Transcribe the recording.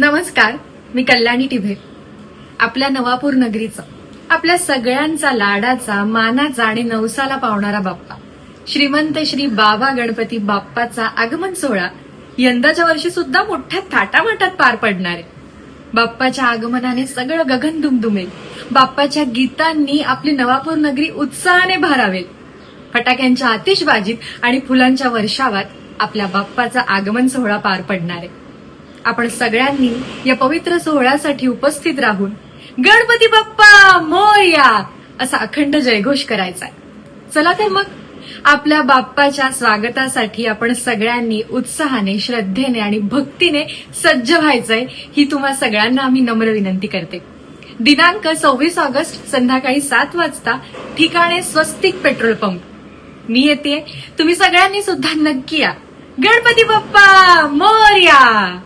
नमस्कार मी कल्याणी टिभे. आपल्या नवापूर नगरीचा आपल्या सगळ्यांचा लाडाचा मानाचा आणि नवसाला पावणारा बाप्पा. श्रीमंत श्री बाबा गणपती बाप्पाचा आगमन सोहळा यंदाच्या वर्षी सुद्धा मोठ्या थाटामाटात पार पडणार आहे. बाप्पाच्या आगमनाने सगळं गगन दुमदुमेल बाप्पाच्या गीतांनी आपली नवापूर नगरी उत्साहाने भारावेल. फटाक्यांच्या आतिषबाजीत आणि फुलांच्या वर्षावात आपल्या बाप्पाचा आगमन सोहळा पार पडणार आहे. आपण सगळ्यांनी या पवित्र सोहळ्यासाठी उपस्थित राहून गणपती बाप्पा मोया असा अखंड जयघोष करायचा आहे चला तर मग आपल्या बाप्पाच्या स्वागतासाठी आपण सगळ्यांनी उत्साहाने श्रद्धेने आणि भक्तीने सज्ज व्हायचंय ही तुम्हा सगळ्यांना आम्ही नम्र विनंती करते. दिनांक सव्वीस ऑगस्ट संध्याकाळी सात वाजता ठिकाणे स्वस्तिक पेट्रोल पंप. मी येते तुम्ही सगळ्यांनी सुद्धा नक्की या. गणपती बाप्पा मोर्या